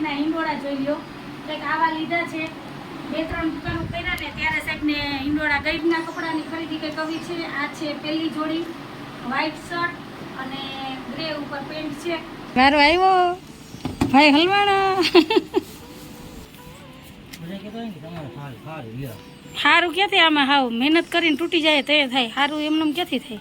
ઠાકોરજીના હિંડોળા જોઈ લો કંઈક આવા લીધા છે. બે ત્રણ દુકાનો કર્યા ને ત્યારે સાહેબને હિંડોળા ગઈડના કપડાની ખરીદી કંઈક આવી છે. આ છે પહેલી જોડી વ્હાઈટ શર્ટ અને ગ્રે ઉપર પેન્ટ છે. મારો આવ્યો. ભાઈ હલવાણા. સારું ક્યાંથી આમાં હાવ? મહેનત કરીને તૂટી જાય તો થાય. સારું એમને ક્યાંથી થાય?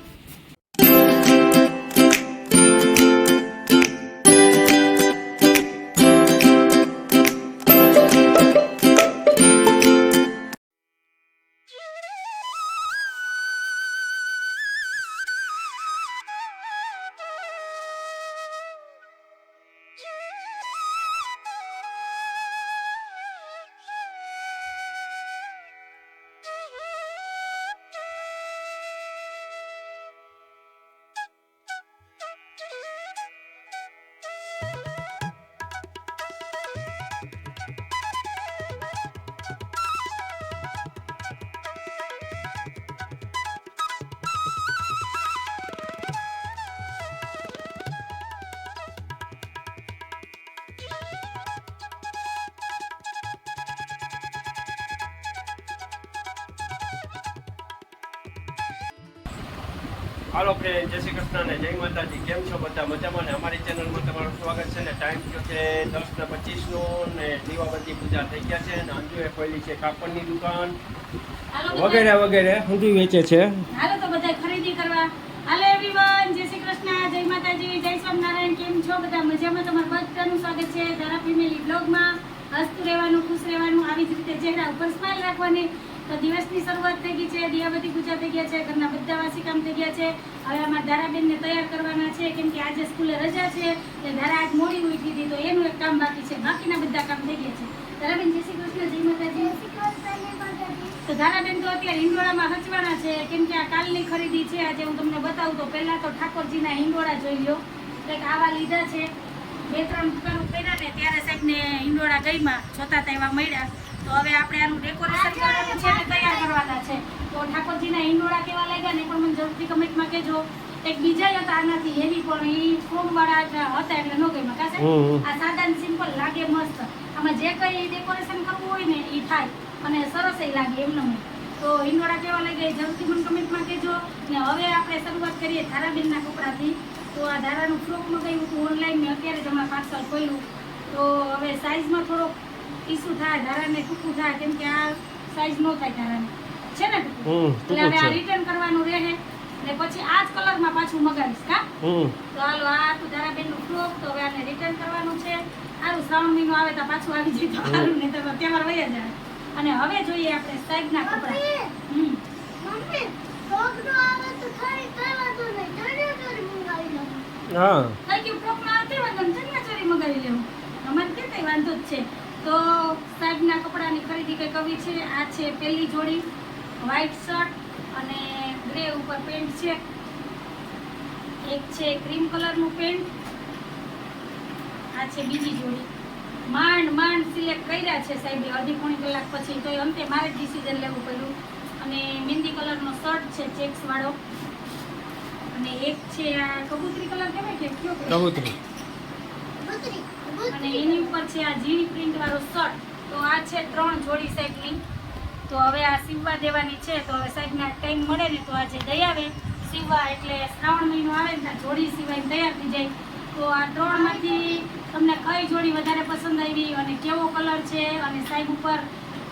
હાલો ફ્રેન્ડ જય શ્રી કૃષ્ણ ને જય માતાજી. કેમ છો બધા? મજામાં ને? અમારી ચેનલમાં તમારું સ્વાગત છે ને ટાઈમ થયો છે દસ ને પચીસનો ને દીવાબત્તી પૂજા થઈ ગયા છે ને અંજુએ ખોલી છે કાપડની દુકાન. વગેરે વગેરે ઊંધી વેચે છે. હાલો તો બધા ખરીદી કરવા. હાલો એવરીવન જય શ્રી કૃષ્ણ જય માતાજી જય સ્વામિનારાયણ. કેમ છો બધા? મજામાં તમારું બધાનું સ્વાગત છે ધારા ફેમિલી બ્લોગમાં. હસતું રહેવાનું ખુશ રહેવાનું આવી જ રીતે ચહેરા ઉપર સ્માઈલ રાખવાની. તો દિવસની શરૂઆત થઈ ગઈ છે દિયાબતી પૂજા થઈ ગયા છે ઘરના બધા વાસી કામ થઈ ગયા છે. હવે અમારા ધારાબેનને તૈયાર કરવાના છે કેમ કે આજે સ્કૂલે રજા છે એટલે ધારા આજ મોડી ઉઠી હતી તો એનું એક કામ બાકી છે બાકીના બધા કામ થઈ ગયા છે. ધારાબેન જય શ્રી કૃષ્ણ જય માતાજી. તો ધારાબેન તો અત્યારે હિંડોળામાં હચવાના છે કેમ કે આ કાલની ખરીદી છે આજે હું તમને બતાવું તો પહેલાં તો ઠાકોરજીના હિંડોળા જોઈ લો. કંઈક આવા લીધા છે બે ત્રણ દુકાનો કર્યા ને ત્યારે સાહેબને હિંડોળા ગઈમાં જોતા એવા મળ્યા. તો હવે આપણે આનું ડેકોરેશન કરવાનું છે ને તૈયાર કરવાના છે. તો ઠાકોરજીના હિંડોળા કેવા લાગ્યા ને પણ મને જરૂરથી કમેન્ટમાં કહેજો. એક બીજા હતા આનાથી એની પણ એ ફોમ વાળા હતા એટલે નો ગઈમાં કાશે આ સાદા સિમ્પલ લાગે મસ્ત. આમાં જે કઈ ડેકોરેશન કરવું હોય ને એ થાય. અને સરસ એ લાગે એમને નમે તો હિંડોળા કેવા લાગે એ જરૂરથી મને કમેન્ટમાં કહેજો. ને હવે આપણે શરૂઆત કરીએ ધારાબેનના કપડાથી. તો આ ધારાનું ફ્રોક મંગાવ્યું હતું ઓનલાઈન મેં અત્યારે જ હમણાં પાર્સલ ખોલ્યું. તો હવે સાઇઝમાં થોડોક ઇસ્યુ થાય ધારાને ટૂંકું થાય કેમ કે આ સાઈઝ નો થાય ધારાને. છે ને એટલે હવે આ રિટર્ન કરવાનું રહે ને પછી આ જ કલરમાં પાછું મગાવીશ કા તો હાલો આ હતું ધારાબેનનું ફ્રોક તો હવે આને રિટર્ન કરવાનું છે. સારું શ્રાવણ મહિનો આવે તો પાછું આવી જાય તો સારું નહીં તો તહેવાર વયા જાય. અને હવે જોઈએ આપણે સાઈડના ના હમ હા. કઈ કે ફ્રોકમાં આવતી વાંધો ને ચણિયાચોળી મગાવી લેવું. અમારે કે કઈ વાંધો જ છે? તો સાહેબના કપડાની ખરીદી કંઈક આવી છે? આ છે પહેલી જોડી વ્હાઈટ શર્ટ અને ગ્રે ઉપર પેન્ટ છે. એક છે ક્રીમ કલરનું પેન્ટ આ છે બીજી જોડી. માંડ માંડ સિલેક્ટ કર્યા છે સાહેબે. અડધી પોણી કલાક પછી તો અંતે મારે ડિસિઝન લેવું પડ્યું. અને મહેંદી કલરનો શર્ટ છે ચેક્સ વાળો. અને એક છે આ કબૂતરી કલર કહેવાય કે? કયો કબૂતરી. અને એની ઉપર છે આ ઝીણી પ્રિન્ટ વાળો શર્ટ. તો આ છે ત્રણ જોડી સાઈડની તો હવે આ સીવવા દેવાની છે. તો હવે સાહેબને ટાઈમ મળે ને તો આજે દઈ આવે. સીવવા એટલે શ્રાવણ મહિનો આવે ને જોડી સિવાય તૈયાર થઈ જાય. તો આ ત્રણમાંથી તમને કઈ જોડી વધારે પસંદ આવી અને કેવો કલર છે અને સાહેબ ઉપર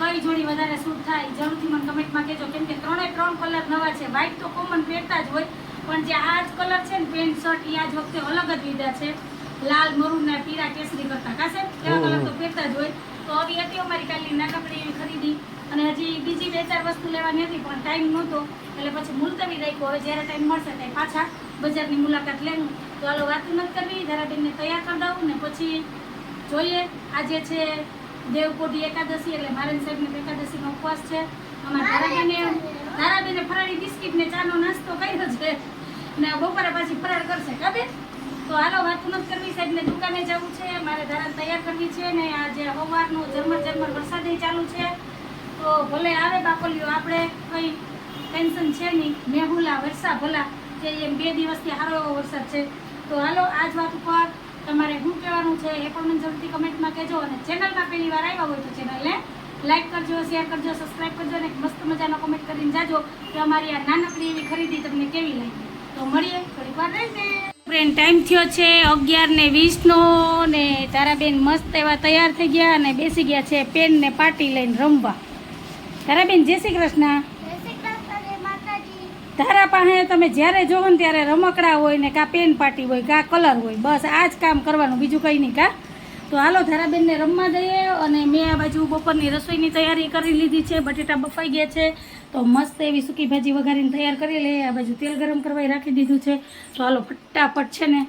કઈ જોડી વધારે સૂટ થાય, જરૂરથી મને કમેન્ટમાં કહેજો. કેમ કે ત્રણે ત્રણ કલર નવા છે. વ્હાઇટ તો કોમન પહેરતા જ હોય, પણ જે આ જ કલર છે ને પેન્ટ શર્ટ એ આજ વખતે અલગ જ લીધા છે. લાલ મરૂન ના પીળા કેસરી કરતા કાશે એવા કલર તો પહેરતા જ હોય. તો આવી હતી અમારી કાલની નાનકડી એવી ખરીદી. અને હજી બીજી બે ચાર વસ્તુ લેવાની હતી પણ ટાઈમ નહોતો. એટલે પછી મુલતવી રાખ્યો. હવે જ્યારે ટાઈમ મળશે ત્યારે પાછા બજારની મુલાકાત લેવું. તો હાલો વાત નથી કરવી. ધારાબેનને તૈયાર કરી દઉં ને પછી જોઈએ. આજે છે દેવકોટી એકાદશી એટલે મારેન સાહેબને એકાદશીનો ઉપવાસ છે. અમારા ધારાબેને ધારાબેને ફરાળી બિસ્કિટ ને ચાનો નાસ્તો કર્યો છે. ને બપોરે પાછી ફરાળ કરશે. કાબે તો હાલો, વાત નથી કરવી સાહેબને દુકાને જવું છે, મારે ધારા તૈયાર કરવી છે ને આજે સવારનો ઝરમર ઝરમર વરસાદ ચાલુ છે. તો ભલે આવે બાપલીઓ આપણે કંઈ ટેન્શન છે નહીં. મેહુલા વરસા ભલા કે એમ બે દિવસથી સારો એવો વરસાદ છે. તો હાલો, આજ વાત ઉપર તમારે શું કહેવાનું છે એ પણ જરૂરથી કમેન્ટમાં કહેજો અને ચેનલમાં પહેલી વાર આવ્યા હોય તો ચેનલને લાઈક કરજો, શેર કરજો સબસ્ક્રાઈબ કરજો અને મસ્ત મજાનો કમેન્ટ કરીને જાજો કે અમારી આ નાનકડી એવી ખરીદી તમને કેવી લાગી. તો મળીએ, થોડીક વાર રહીને ફ્રેન્ડ ટાઈમ થયો છે અગિયાર ને વીસનો ને તારાબેન મસ્ત એવા તૈયાર થઈ ગયા અને બેસી ગયા છે પેન ને પાટી લઈને રમવા. તારાબેન જય શ્રી કૃષ્ણ. તારા પાસે તમે જ્યારે જોવો ને ત્યારે રમકડા હોય ને કાં પેન પાટી હોય કાં કલર હોય બસ આ જ કામ કરવાનું બીજું કંઈ નહીં કાં? તો હાલો ધારાબેનને રમવા દઈએ અને મેં આ બાજુ બપોરની રસોઈની તૈયારી કરી લીધી છે, બટેટા બફાઈ ગયા છે, તો મસ્ત એવી સૂકી ભાજી વઘારીને તૈયાર કરી લઈએ, આ બાજુ તેલ ગરમ કરવા રાખી દીધું છે. તો હાલો ફટાફટ છે ને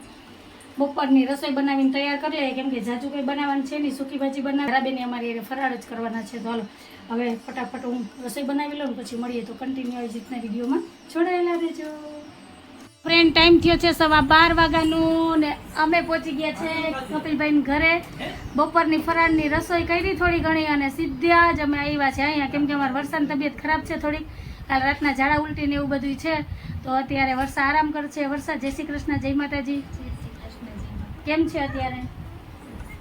બપોરની રસોઈ બનાવીને તૈયાર કરી લઈએ, કેમ કે જાજુ કંઈ બનાવવાનું છે નહીં, સૂકી ભાજી બનાવી ધારાબેને અમારી હારે ફરાળ જ કરવાના છે, તો હાલો હવે ફટાફટ હું રસોઈ બનાવી લઉં પછી મળીએ, તો કન્ટિન્યુ આવી રીતના વિડીયોમાં જોડાયેલા રહેજો. ફ્રેન્ડ ટાઈમ થયો છે સવા બાર વાગ્યાનું ને અમે પહોંચી ગયા છે કપિલભાઈ ઘરે. બપોરની ફરાળની રસોઈ કરી થોડી ઘણી અને સીધા જ અમે આવ્યા છે અહીંયા. કેમ કે અમારી વરસાદની તબિયત ખરાબ છે થોડીક કાલ રાતના ઝાડા ઉલટીને એવું બધું છે. તો અત્યારે વર્ષા આરામ કરશે વરસાદ જય શ્રી કૃષ્ણ, જય માતાજી. કેમ છે અત્યારે?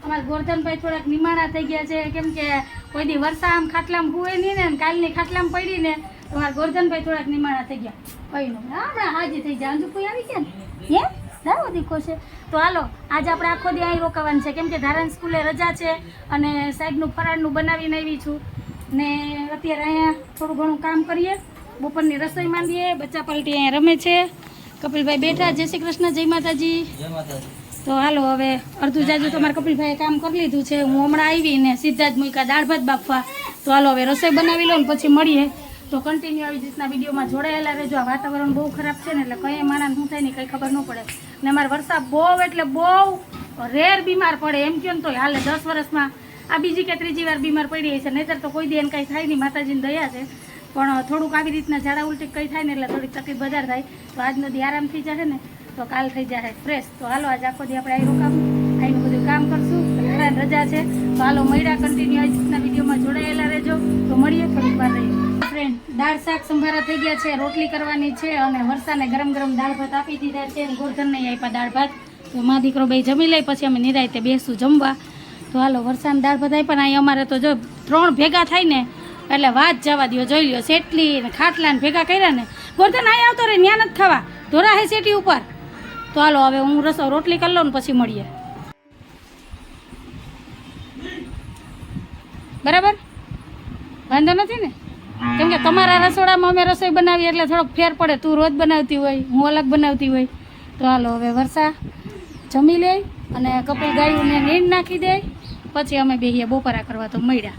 અમારા ગોરધનભાઈ થોડાક નિમાણા થઈ ગયા છે. કેમ કે કોઈ દી વરસા આમ ખાટલામાં હુએ નહીં ને કાલની ખાટલામાં પડી ને તો મારા ગોરધનભાઈ થોડાક નિમાણા થઈ ગયા. કઈ નું. હમણાં હાજી થઈ જાય અંજુ કોઈ આવી ગયા ને? હે? સારો દીકો છે. તો હાલો આજે આપણે આખો દી અહીં રોકાવાનું છે. કેમ કે ધારણ સ્કૂલે રજા છે અને સાહેબનું ફરાળનું બનાવીને આવી છું. ને અત્યારે અહીંયા થોડું ઘણું કામ કરીએ. બપોરની રસોઈ માંડીએ. બચ્ચા પલટી અહીંયા રમે છે. કપિલભાઈ બેઠા. જય શ્રી કૃષ્ણ જય માતાજી. તો હાલો હવે અડધું જાજુ તમારે કપિલભાઈએ કામ કરી લીધું છે. હું હમણાં આવીને સીધા જ મૂક્યા દાળ ભાત બાફવા. તો હાલો હવે રસોઈ બનાવી લો ને પછી મળીએ. તો કન્ટિન્યુ આવી રીતના વિડીયોમાં જોડાયેલા રહેજો. આ વાતાવરણ બહુ ખરાબ છે ને એટલે કંઈ માણસ શું થાય ને કંઈ ખબર ન પડે. ને અમારે વરસાદ બહુ એટલે બહુ રેર બીમાર પડે. એમ કહો ને તો હાલે દસ વર્ષમાં આ બીજી કે ત્રીજી વાર બીમાર પડી છે. નહીતર તો કોઈ દી એને કંઈ થાય નહીં. માતાજીની દયા છે. પણ થોડુંક આવી રીતના ઝાડા ઉલટી કંઈ થાય ને એટલે થોડીક તકલીફ વધારે થાય. તો આજનો દી આરામ થઈ જશે ને તો કાલ થઈ જાય ફ્રેશ તો હાલો, આજ આખો દી આપણે આવી રોકાવું આવીને બધું કામ કરશું. રજા છે. તો હાલો, મળ્યા કન્ટિન્યુ આવી રીતના વિડીયોમાં જોડાયેલા રહેજો. તો મળીએ થોડીક વાર રહીએ. ફ્રેન્ડ દાળ, શાક, સંભારા થઈ ગયા છે, રોટલી કરવાની છે અને વરસાદને ગરમ ગરમ દાળ ભાત આપી દીધા છે. અને ગોરધન નહીં આપ્યા દાળ ભાત. તો મા દીકરો ભાઈ જમી લઈ પછી અમે નિરાયતે બેસું જમવા. તો હાલો વરસાદ દાળ ભાત આપ્યા અહીં અમારે તો જો ત્રણ ભેગા થાય ને, એટલે વાત જવા દો જોઈ લો સેટલી ને ખાટલા ને ભેગા કર્યા ને. ગોરધન અહીં આવતો રે ન્યા નથી ખાવા. ધોરા હે સેટી ઉપર. તો હાલો, હવે હું રસો, રોટલી કરી લઉં ને પછી મળીએ. બરાબર? વાંધો નથી ને? કેમ કે તમારા રસોડામાં અમે રસોઈ બનાવીએ એટલે થોડોક ફેર પડે. તું રોજ બનાવતી હોય, હું અલગ બનાવતી હોય. તો હાલો, હવે વરસા જમી લે અને કપિલ ગાયુંને નીંદ નાખી દે. પછી અમે બેહીએ બપોરા કરવા તો મળ્યા.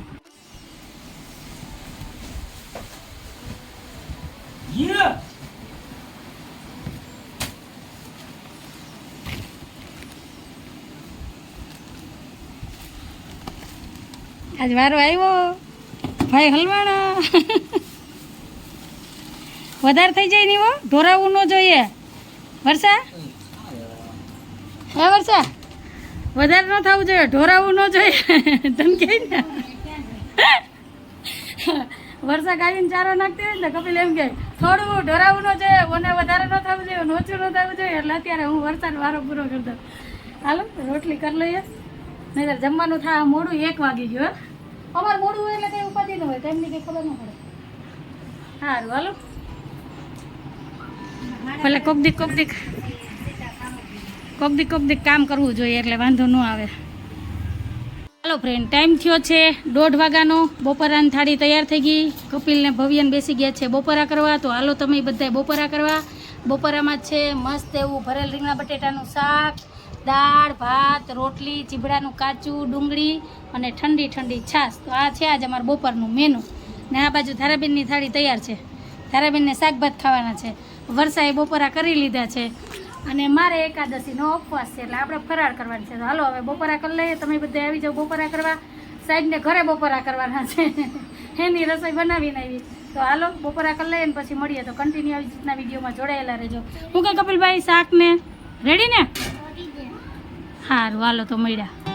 આજ વારો આવ્યો. ભાઈ હલવાણા. વધારે થઈ જાય નહીં હો ઢોરાવું ન જોઈએ. વર્ષા? હે વર્ષા? વધારે ન થવું જોઈએ ઢોરાવું ન જોઈએ. તમે કહે ને વર્ષા ગાડીને ચારો નાખતી હોય ને કપિલ એમ કે, થોડું ઢોરાવું ન જોઈએ મને વધારે ન થવું જોઈએ નોચું ન થવું જોઈએ. એટલે અત્યારે હું વરસાદ વારો પૂરો કરી દઉં. હાલો, રોટલી કરી લઈએ. નહીં જમવાનું થાય મોડું એક વાગી ગયું. અમારે મોડું એટલે કઈ ઉપાધિ ન હોય, તેમની કઈ ખબર ન પડે. સારું હાલો. ભલે કોક દી, કોક દીક કોક દી, કોક દીક કામ કરવું જોઈએ એટલે વાંધો ન આવે. હાલો ફ્રેન્ડ ટાઈમ થયો છે દોઢ વાગ્યાનો. બપોરાની થાળી તૈયાર થઈ ગઈ. કપિલને ભવ્યન બેસી ગયા છે બપોરા કરવા. તો હાલો તમે બધા બપોરા કરવા. બપોરામાં છે મસ્ત એવું ભરેલ રીંગણા બટેટાનું શાક દાળ, ભાત, રોટલી, ચીબડાનું કાચું, ડુંગળી અને ઠંડી ઠંડી છાશ. તો આ છે આજે અમારું બપોરનું મેનુ ને આ બાજુ ધારાબેનની થાળી તૈયાર છે. ધારાબેનને શાકભાત ખાવાના છે. વરસાએ બપોરા કરી લીધા છે. અને મારે એકાદશીનો ઉપવાસ છે એટલે આપણે ફરાળ કરવાની છે. તો હાલો, હવે બપોરા કરી લઈએ. તમે બધા આવી જાઓ બપોરા કરવા. સાહેબને ઘરે બપોરા કરવાના છે. એની રસોઈ બનાવીને આવી. તો હાલો, બપોરા કરી લઈએ ને પછી મળીએ. તો કન્ટિન્યુ આવી રીતના વિડીયોમાં જોડાયેલા રહેજો. હું કે કપિલભાઈ, શાકને? રેડી ને? સારું હાલો તો મળ્યા.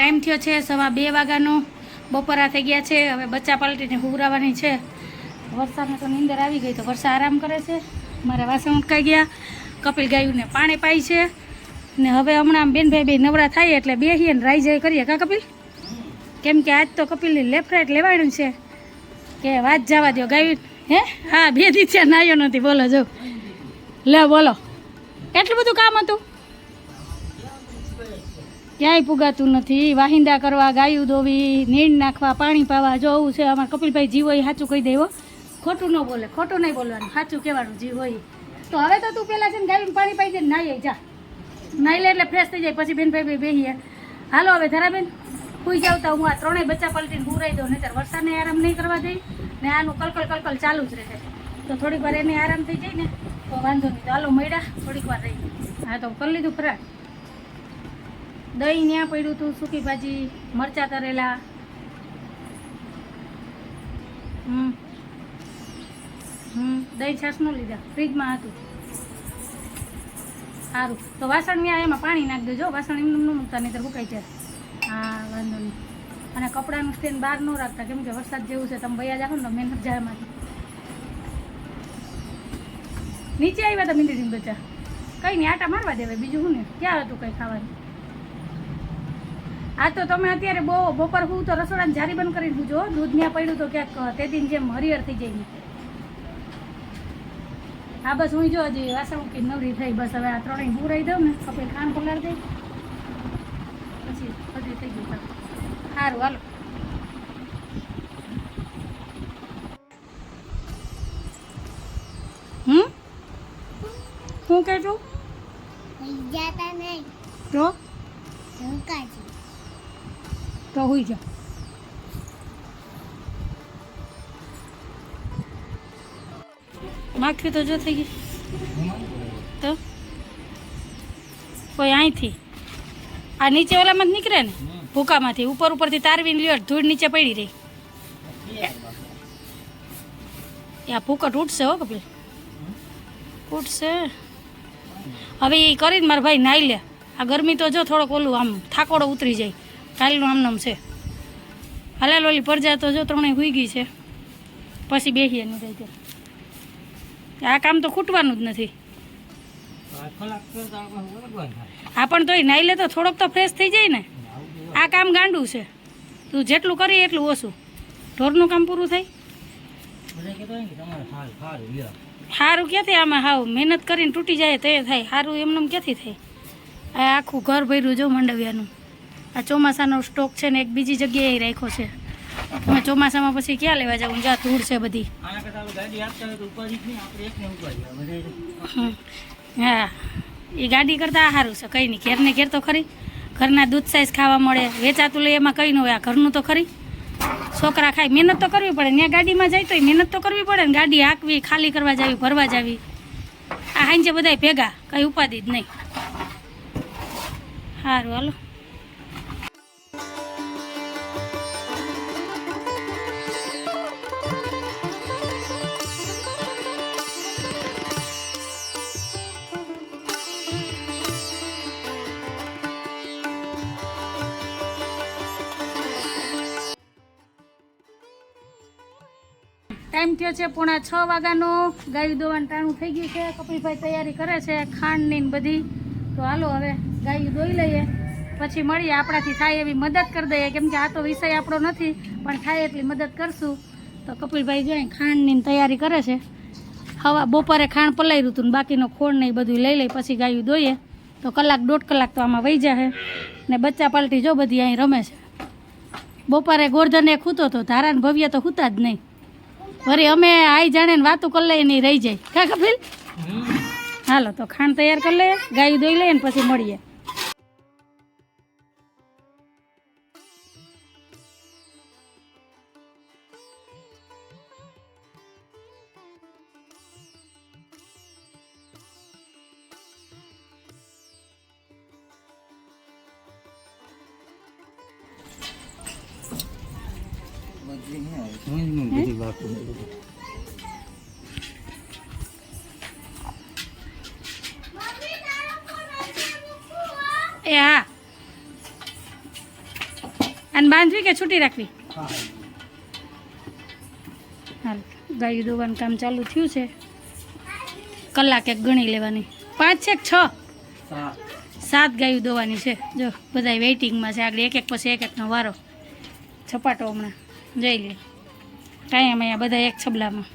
ટાઈમ થયો છે સવા બે વાગ્યાનો. બપોરા થઈ ગયા છે, હવે બચ્ચા પલટીને હુવરાવાની છે. વરસાદમાં તો નીંદર આવી ગઈ તો વરસાદ આરામ કરે છે. મારા વાસણ ઉટકાઈ ગયા. કપિલ ગાયુંને પાણી પાય છે. ને હવે હમણાં બેનભાઈ બે નવરા થાય એટલે બેસીએ ને રાઈ જાય કરીએ. કા કપિલ? કેમ કે આજ તો કપિલની લેફ્ટ લેવાયું છે. કે વાત જવા દો ગાયું. હે? હા, બે દીથિયા નાયો નથી. બોલો જો. લે, બોલો. કેટલું બધું કામ હતું? ક્યાંય પુગાતું નથી. વાહિંદા કરવા, ગાયું ધોવી, નીણ નાખવા, પાણી પાવા જોવું છે અમારા કપિલભાઈ જીવ હોય સાચું કહી દેવો ખોટું ન બોલે, ખોટું નહીં બોલવાનું, સાચું કહેવાનું જીવ હોય તો હવે તો તું પહેલાં છે ને ગાયું પાણી પાઈ દે નાઈ જા. નાઈ લે એટલે ફ્રેશ થઈ જાય, પછી બેનભાઈ બેહીએ હાલો હવે ધરાબેન સુઈ જાવ તો હું આ ત્રણેય બચ્ચા પલટીને પૂરાઈ દઉં નહીં વરસાદને આરામ નહીં કરવા દઈ. ને આનું કલકલ કલકલ ચાલુ જ રહે. તો થોડીક વાર એને આરામ થઈ જાય ને, તો વાંધો નહીં. તો હાલો મળ્યા, થોડીક વાર રહી હા, તો કરી લીધું ફરાક દહીં ત્યાં પડ્યું હતું, સૂકી ભાજી, મરચાં તરેલા. હમ. હમ. દહીં છાશનું લીધા, ફ્રીજમાં હતું. સારું. તો વાસણ ત્યાં એમાં પાણી નાખી દેજો વાસણ એમનું ન મૂકતા નહીં તો ભૂકાઈ જાય. હા, વાંધો નહીં. અને કપડાનું સ્ટેન્ડ બહાર ન રાખતા, કેમ કે વરસાદ જેવું છે, તમે ભૈયા જાઓ ને મહેનત જાય માંથી નીચે આવ્યા હતા મીંડી બચા કંઈ નહીં આટા મારવા દેવાય, બીજું શું ને? ક્યાં હતું કંઈ ખાવાનું? આ તો તમે અત્યારે બહુ બપોર હું તો રસોડાને જારી બંધ કરીને જો દૂધ ત્યાં પડ્યું તો ક્યાંક તે દિન જેમ હરિહર થઈ જાય હા બસ હું જો હજી વાસણ મૂકી નવરી થઈ બસ હવે આ ત્રણેય પૂરાઈ દઉં ને કપે ખાંડ પલાળ દઈ. પછી બધી થઈ ગયું સારું હાલો. હમ? શું કહેજો જાતા નહીં. શું ધોકાજી તો હોઈ જા. માખી તો જો થઈ ગઈ. તો? કોઈ અહીંથી આ નીચે ઓલામાં જ નીકળે ને? ભૂકામાંથી. ઉપર ઉપરથી તારવીને લ્યો ધૂળ નીચે પડી રહી. આ ભૂકટ ઉઠશે હો કપિલ. ઉઠશે હવે એ કરીને મારા ભાઈ નાઈ લે. આ ગરમી તો જો થોડોક ઓલું આમ થાકોડો ઉતરી જાય. કાલનું આમનામ છે. હાલાલ ઓલી પરજા તો જો ત્રણેય હુઈ ગઈ છે. પછી બેસીએ નહીં થાય જાય આ કામ તો ખૂટવાનું જ નથી. આ પણ તોય નાઈ લે તો થોડોક તો ફ્રેશ થઈ જાય ને. આ કામ ગાંડું છે. તું જેટલું કરી એટલું ઓછું. ઢોરનું કામ પૂરું થાય. સારું ક્યાંથી આમાં હાવ મહેનત કરીને તૂટી જાય તો થાય. સારું એમને ક્યાંથી થાય? આ આખું ઘર ભર્યું જો મંડવિયાનું. આ ચોમાસાનો સ્ટોક છે ને એક બીજી જગ્યાએ રાખ્યો છે. તમે ચોમાસામાં પછી ક્યાં લેવા જાવ? જા ધૂળ છે બધી. હા. એ ગાડી કરતાં સારું છે કંઈ નહીં. ઘેર ને ઘેર તો ખરી. ઘરના દૂધ સાઈઝ ખાવા મળે. વેચાતું લઈ એમાં કંઈ ન હોય. આ ઘરનું તો ખરી. છોકરા ખાય. મહેનત તો કરવી પડે. ત્યાં ગાડીમાં જાય તો મહેનત તો કરવી પડે ને. ગાડી હાંકવી ખાલી કરવા જાવી ભરવા જાવી. આ હાંજે બધાય ભેગા. કંઈ ઉપાધિ જ નહીં. સારું હાલો. ટાઈમ થયો છે પોણા છ વાગ્યાનો. ગાયું દોવાનું ટાણું થઈ ગયું છે. કપિલભાઈ તૈયારી કરે છે ખાંડની ને બધી. તો હાલો હવે ગાયું દોઈ લઈએ. પછી મળીએ. આપણાથી થાય એવી મદદ કરી દઈએ. કેમ કે આ તો વિષય આપણો નથી, પણ થાય એટલી મદદ કરશું. તો કપિલભાઈ જોઈએ ખાંડની તૈયારી કરે છે. હવા બપોરે ખાંડ પલાવ્યું હતું ને બાકીનો ખોળ ને એ બધું લઈ લઈ પછી ગાયું દોઈએ તો કલાક દોઢ કલાક તો આમાં વહી જાય ને બચ્ચા પાલટી જો બધી અહીં રમે છે. બપોરે ગોરધને ખૂતો તો ધારાને ભવ્ય તો ખૂતા જ નહીં. વળી અમે આઈ જાણે ને વાતું કરી લઈએ નહીં રહી જાય. કા કપિલ? હાલો તો ખાંડ તૈયાર કરી લઈએ ગાયું દોઈ લઈએ ને પછી મળીએ. એ હા. બાંધવી કે છૂટી રાખવી? હાલ, ગાયું દોવાનું કામ ચાલુ થયું છે. કલાક એક ગણી લેવાની. પાંચ છે છ? સાત ગાયું દોવાની છે. જો બધા વેઇટિંગમાં છે. આગળ એક એક પછી એક એકનો વારો. છપાટો હમણાં. જઈ લે. કાંઈ અમે આ બધા એક છબલામાં.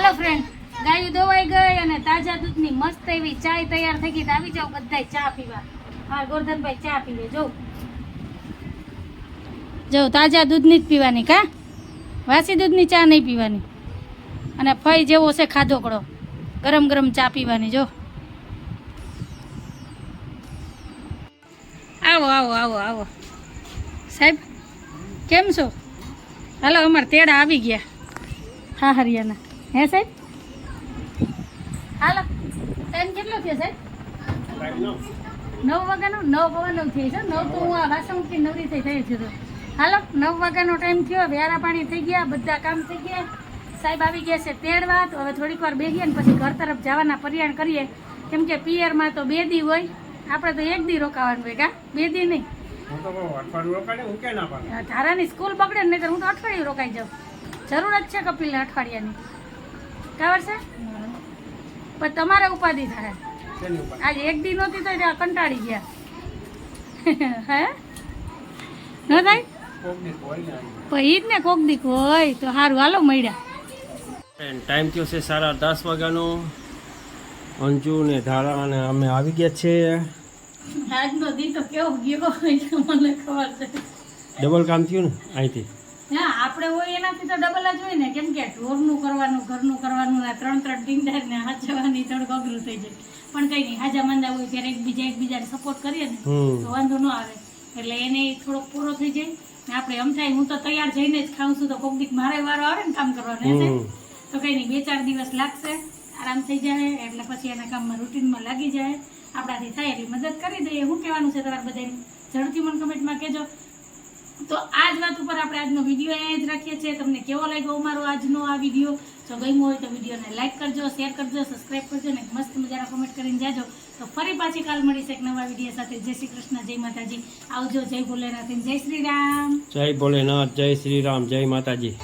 હાલો ફ્રેન્ડ ગાયું દોવાઈ ગઈ અને તાજા દૂધની મસ્ત એવી ચાય તૈયાર થઈ ગઈ. આવી જાઓ બધા ચા પીવા. હા, ગોરધનભાઈ ચા પીવે. જો. જો, તાજા દૂધની જ પીવાની કા? વાસી દૂધની ચા નહીં પીવાની. અને ફઈ જેવો છે ખાધોકડો. ગરમ ગરમ ચા પીવાની, જો. આવો આવો આવો આવો. સાહેબ, કેમ છો? હાલો, અમારે તેડા આવી ગયા. હા હરિયાના હે સાહેબ? હાલો ટાઈમ કેટલો થયો સાહેબ? નવ વાગ્યાનો? નવ પવા નવ થઈ છે નવ તો હું આ વાસણ મૂકીને નવરી થઈ થઈ છું હાલો નવ વાગ્યાનો ટાઈમ થયો. વ્યારા પાણી થઈ ગયા બધા કામ થઈ ગયા. સાહેબ આવી ગયા છે તેડવા. તો હવે થોડીક વાર બેસીએ ને પછી ઘર તરફ જવાના પર્યાણ કરીએ. કેમ કે પિયરમાં તો બે દી હોય. આપણે તો એક દી રોકાવાનું હોય કા? બે દી નહીં. હું તો કહું અઠવાડિયું રોકાડે હું કે ના પાડે? ધારાની સ્કૂલ બગડે ને નહીં હું તો અઠવાડિયું રોકાઈ જાઉં. જરૂર જ છે કપિલને અઠવાડિયાની. ખબર છે? પણ તમારે ઉપાધિ થાય. આજ એક દી નહોતી તો ત્યાં કંટાળી ગયા. હે? ન થાય? પછી પણ ઈ જ ને કોક દીક હોય તો સારું હાલો મળ્યા. ટાઈમ થયો છે સાડા દસ વાગ્યાનો. અંજુ ને ધારા અને અમે આવી ગયા છે. આજનો દી તો કેવો ગયો મને ખબર છે. ડબલ કામ થયું ને અહીંથી? હા આપણે હોય એનાથી તો ડબલ જ હોય ને. કેમ કે ઢોરનું કરવાનું ઘરનું કરવાનું ને ત્રણ ત્રણ ટીંડાર ને હાચવાની થોડુંક અઘરું થઈ જાય. પણ કઈ નહીં હાજા માંદા હોય ત્યારે એકબીજા એકબીજાને સપોર્ટ કરીએ ને તો વાંધો ન આવે. એટલે એને થોડોક પૂરો થઈ જાય. ને આપણે એમ થાય હું તો તૈયાર જઈને જ ખાઉં છું તો કોક દીક મારે વારો આવે ને કામ કરવાનો હે તો કઈ નહીં બે ચાર દિવસ લાગશે આરામ થઈ જાય એટલે પછી એના કામમાં રૂટીનમાં લાગી જાય. આપણાથી થાય એટલી મદદ કરી દઈએ. શું કહેવાનું છે તમારે બધાને? ઝડપથી મને કમેન્ટમાં કહેજો. તો આ જ વાત ઉપર આપણે આજનો વીડિયો અહીંયા જ રાખીએ છીએ. તમને કેવો લાગ્યો અમારો આજનો આ વીડિયો? જો ગમ્યો હોય તો વિડીયોને લાઇક કરજો શેર કરજો સબસ્ક્રાઈબ કરજો ને મસ્ત મજાના કમેન્ટ કરીને જાજો. તો ફરી પાછી કાલ મળીશ એક નવા વીડિયો સાથે. જય શ્રી કૃષ્ણ, જય માતાજી. આવજો, જય ભોલેનાથ, જય શ્રી રામ. જય ભોલેનાથ, જય શ્રી રામ, જય માતાજી.